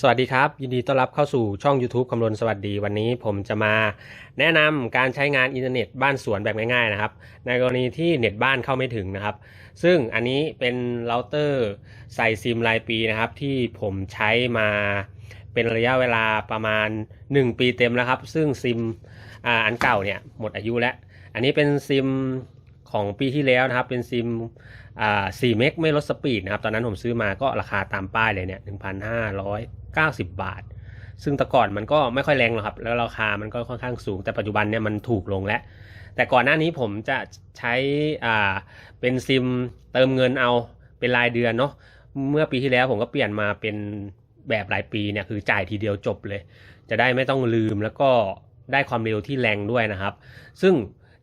สวัสดีครับ ยินดีต้อนรับเข้าสู่ช่อง YouTube คำนวณสวัสดีวันนี้ผมจะมาแนะนำการใช้งานอินเทอร์เน็ตบ้านสวนแบบง่ายๆนะครับ ในกรณีที่เน็ตบ้านเข้าไม่ถึงนะครับ ซึ่งอันนี้เป็นเราเตอร์ใส่ซิมรายปีนะครับ ที่ผมใช้มาเป็นระยะเวลาประมาณ 1 ปีเต็มแล้วครับ ซึ่งซิมออันเก่าเนี่ยหมดอายุแล้ว อันนี้เป็นซิมของปีที่แล้วนะครับ เป็นซิมอ่า4เมกไม่ลดสปีดนะครับ ตอนนั้นผมซื้อมาก็ราคาตามป้ายเลยเนี่ย 90 บาท ซึ่งแต่ก่อนมันก็ไม่ค่อยแรงหรอกครับ แล้วราคามันก็ค่อนข้างสูง แต่ปัจจุบันเนี่ยมันถูกลงแล้ว แต่ก่อนหน้านี้ผมจะใช้อ่าเป็นซิมเติมเงินเอาเป็นรายเดือนเนาะ เมื่อปีที่แล้วผมก็เปลี่ยนมาเป็นแบบรายปีเนี่ยคือจ่ายทีเดียวจบเลย จะได้ไม่ต้องลืมแล้วก็ได้ความเร็วที่แรงด้วยนะครับ ซึ่ง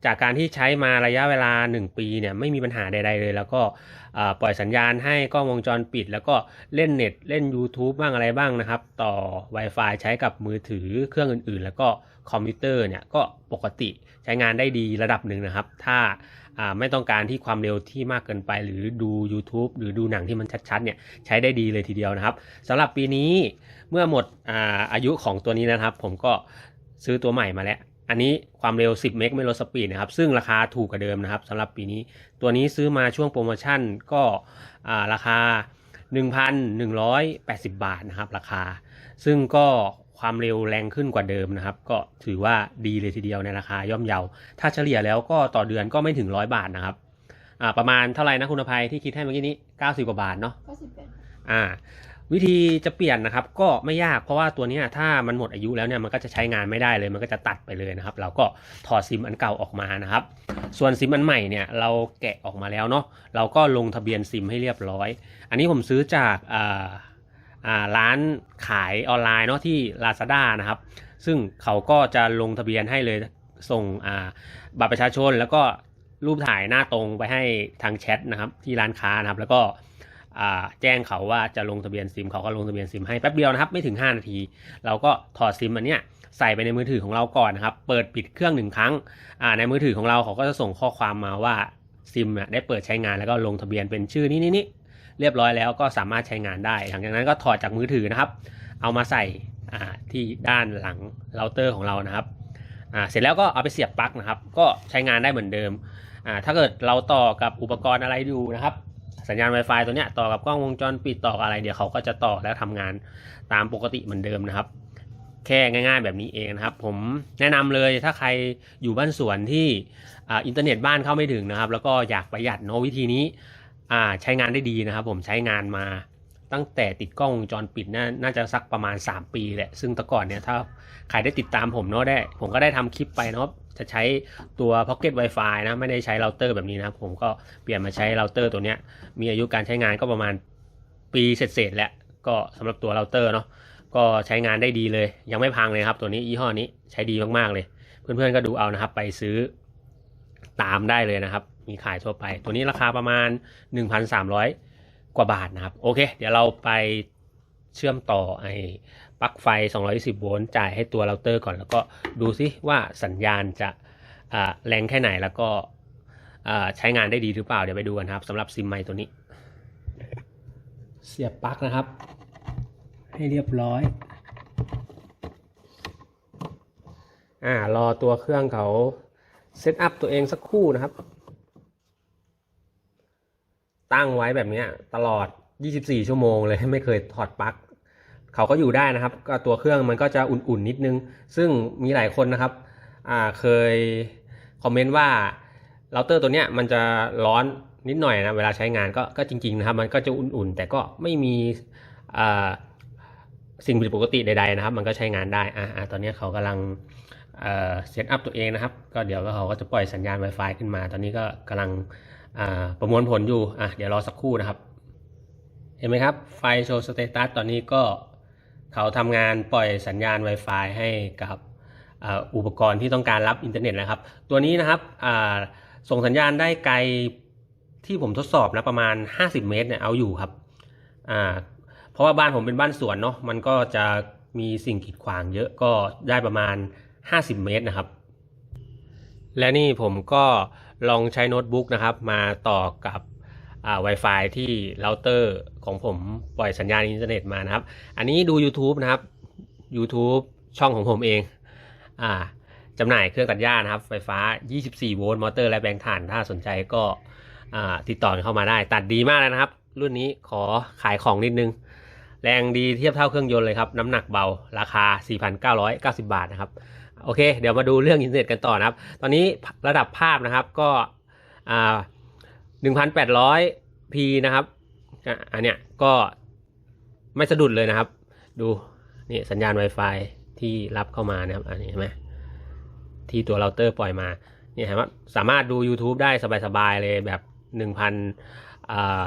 จากการที่ใช้มาระยะเวลา 1 ปีเนี่ยไม่มีปัญหาใด ๆ เลย แล้วก็ปล่อยสัญญาณให้กล้องวงจรปิด แล้วก็เล่นเน็ตเล่น YouTube บ้างอะไรบ้างนะครับ ต่อ Wi-Fi ใช้กับมือถือเครื่องอื่น ๆ แล้วก็คอมพิวเตอร์เนี่ยก็ปกติใช้งานได้ดีระดับหนึ่งนะครับ ถ้าอ่าไม่ต้องการที่ความเร็วที่มากเกินไป หรือดู YouTube หรือดูหนังที่มันชัดๆเนี่ยใช้ได้ดีเลยทีเดียวนะครับสำหรับปีนี้เมื่อหมดอาอายุของตัวนี้นะครับ ผมก็ซื้อตัวใหม่มาแล้ว อันนี้ความเร็ว 10 เมกไม่ลดสปีดนะครับ ซึ่งราคาถูกกว่าเดิมนะครับสำหรับปีนี้ ตัวนี้ซื้อมาช่วงโปรโมชั่นก็อ่าราคา 1,180 บาทนะครับ ราคา ซึ่งก็ความเร็วแรงขึ้นกว่าเดิมนะครับ ก็ถือว่าดีเลยทีเดียวในราคาย่อมเยา ถ้าเฉลี่ยแล้วก็ต่อเดือนก็ไม่ถึงร้อยบาทนะครับอ่าประมาณเท่าไหร่นะคุณอภัยที่คิดให้เมื่อกี้นี้ 90 กว่าบาทเนาะก็สิบแปดอ่า วิธีจะเปลี่ยนนะครับก็ไม่ยากเพราะว่าตัวนี้ถ้ามันหมดอายุแล้วเนี่ยมันก็จะใช้งานไม่ได้เลย มันก็จะตัดไปเลยนะครับ เราก็ถอดซิมอันเก่าออกมานะครับ ส่วนซิมอันใหม่เนี่ยเราแกะออกมาแล้วเนาะเราก็ลงทะเบียนซิมให้เรียบร้อย อันนี้ผมซื้อจากร้านขายออนไลน์เนาะที่ Lazada นะครับ ซึ่งเขาก็จะลงทะเบียนให้เลยส่งบัตรประชาชน แล้วก็รูปถ่ายหน้าตรงไปให้ทางแชทนะครับที่ร้านค้านะครับแล้วก็ แจ้งเขาว่าจะลงทะเบียนซิมเขาก็ลงทะเบียนซิมให้แป๊บเดียวนะครับไม่ถึง 5 นาที เราก็ถอดซิมอันเนี้ยใส่ไปในมือถือของเราก่อนนะครับ เปิดปิดเครื่องหนึ่งครั้งในมือถือของเราเขาก็จะส่งข้อความมาว่าซิมได้เปิดใช้งานแล้วก็ลงทะเบียนเป็นชื่อนี้นี้นี้เรียบร้อยแล้วก็สามารถใช้งานได้ หลังจากนั้นก็ถอดจากมือถือนะครับ เอามาใส่ที่ด้านหลังเราเตอร์ของเรานะครับเสร็จแล้วก็เอาไปเสียบปลั๊กนะครับ ก็ใช้งานได้เหมือนเดิมถ้าเกิดเราต่อกับอุปกรณ์อะไรอยู่นะครับ สัญญาณ Wi-Fi ตัวเนี้ยต่อกับกล้องวงจรปิดต่อกับอะไรเดี๋ยวเขาก็จะต่อแล้วทำงานตามปกติเหมือนเดิมนะครับ แค่ง่าย ๆ แบบนี้เองนะครับ ผมแนะนำเลยถ้าใครอยู่บ้านสวนที่อ,อินเทอร์เน็ตบ้านเข้าไม่ถึงนะครับ แล้วก็อยากประหยัดเนาะวิธีนี้ใช้งานได้ดีนะครับ ผมใช้งานมา ตั้งแต่ติดกล้องวงจรปิดน่าน่าจะสักประมาณ 3 ปีแหละ ซึ่งแต่ก่อนเนี่ยถ้าใครได้ติดตามผมเนาะได้ ผมก็ได้ทำคลิปไปเนาะจะใช้ตัว Pocket Wi-Fi นะ ไม่ได้ใช้เราเตอร์แบบนี้นะ ผมก็เปลี่ยนมาใช้เราเตอร์ตัวเนี้ย มีอายุการใช้งานก็ประมาณปีเศษๆแล้วก็สำหรับตัวเราเตอร์เนาะก็ใช้งานได้ดีเลย ยังไม่พังเลยครับ ตัวนี้ยี่ห้อนี้ใช้ดีมากๆเลย เพื่อนๆก็ดูเอานะครับ ไปซื้อตามได้เลยนะครับ มีขายทั่วไป ตัวนี้ราคาประมาณ 1,300 กว่าบาทนะครับ โอเค เดี๋ยวเราไปเชื่อมต่อไอ้ปลั๊กไฟ 220 โวลต์จ่ายให้ตัวเราเตอร์ก่อน แล้วก็ดูซิว่าสัญญาณจะอ่าแรงแค่ไหนแล้วก็อ่าใช้งานได้ดีหรือเปล่า เดี๋ยวไปดูกันครับสำหรับซิมไมค์ตัวนี้ เสียบปลั๊กนะครับ ให้เรียบร้อยอ่ารอตัวเครื่องเขาเซตอัพตัวเองสักครู่นะครับ ตั้งไว้แบบนี้ตลอด 24 ชั่วโมงเลยไม่เคยถอดปลั๊กเขาก็อยู่ได้นะครับ ก็ตัวเครื่องมันก็จะอุ่นๆนิดนึง ซึ่งมีหลายคนนะครับเคยคอมเมนต์ว่าเราเตอร์ตัวเนี้ยมันจะร้อนนิดหน่อยนะเวลาใช้งานก็ก็จริงๆนะครับ มันก็จะอุ่นๆ แต่ก็ไม่มีสิ่งผิดปกติใดๆนะครับ มันก็ใช้งานได้อ่าอ่าตอนนี้เขากำลัง เซตอัพตัวเองนะครับ ก็เดี๋ยวเขาก็จะปล่อยสัญญาณ Wi-Fi ขึ้นมา ตอนนี้ก็กำลังประมวลผลอยู่อะเดี๋ยวรอสักครู่นะครับ เห็นไหมครับ ไฟโชว์สเตตัสตอนนี้ก็เขาทำงานปล่อยสัญญาณ Wi-Fi ให้กับอ,อุปกรณ์ที่ต้องการรับอินเทอร์เน็ตนะครับ ตัวนี้นะครับส่งสัญญาณได้ไกลที่ผมทดสอบนะประมาณ 50 เมตรเนี่ยเอาอยู่ครับเพราะว่าบ้านผมเป็นบ้านสวนเนาะมันก็จะมีสิ่งกีดขวางเยอะก็ได้ประมาณ 50 เมตรนะครับ และนี่ผมก็ลองใช้โน้ตบุ๊กนะครับมาต่อกับอ่า Wi-Fi ที่เราเตอร์ของผมปล่อยสัญญาณอินเทอร์เน็ตมานะครับ อันนี้ดู YouTube นะครับ YouTube ช่องของผมเองอ่าจำหน่ายเครื่องตัดหญ้านะครับ ไฟฟ้า 24 โวลต์มอเตอร์และแบงถ่าน ถ้าสนใจก็ติดต่อเข้ามาได้ ตัดดีมากเลยนะครับ รุ่นนี้ขอขายของนิดนึง แรงดีเทียบเท่าเครื่องยนต์เลยครับ น้ำหนักเบา ราคา 4,990 บาทนะครับ โอเค เดี๋ยวมาดูเรื่องอินเทอร์เน็ตกันต่อนะครับ ตอนนี้ระดับภาพนะครับก็อ่า 1,800p นะครับอันเนี้ยก็ไม่สะดุดเลยนะครับ ดูนี่สัญญาณ Wi-Fi ที่รับเข้ามานะครับ อันนี้เห็นไหมที่ตัวเราเตอร์ปล่อยมาเนี่ยเห็นไหมสามารถดู YouTube ได้สบายๆเลยแบบ1,000อ่า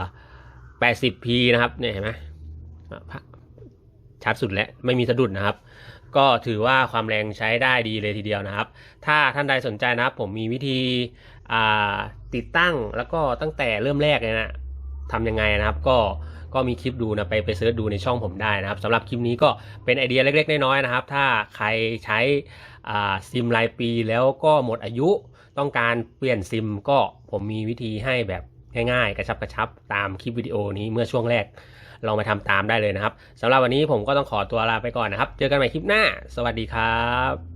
80p นะครับเนี่ยเห็นไหมอะภาพชัดสุดแล้วไม่มีสะดุดนะครับ ก็ถือว่าความแรงใช้ได้ดีเลยทีเดียวนะครับ ถ้าท่านใดสนใจนะครับ ผมมีวิธีติดตั้งแล้วก็ตั้งแต่เริ่มแรกเลยนะทำยังไงนะครับก็ก็มีคลิปดูนะไปไปเสิร์ชดูในช่องผมได้นะครับสำหรับคลิปนี้ก็เป็นไอเดียเล็ก ๆ น้อยๆนะครับ ถ้าใครใช้ซิมรายปีแล้วก็หมดอายุต้องการเปลี่ยนซิมก็ผมมีวิธีให้แบบง่ายๆ กระชับกระชับตามคลิปวิดีโอนี้เมื่อช่วงแรก ลองไปทำตามได้เลยนะครับสำหรับวันนี้ผมก็ต้องขอตัวลาไปก่อนนะครับ เจอกันใหม่คลิปหน้า สวัสดีครับ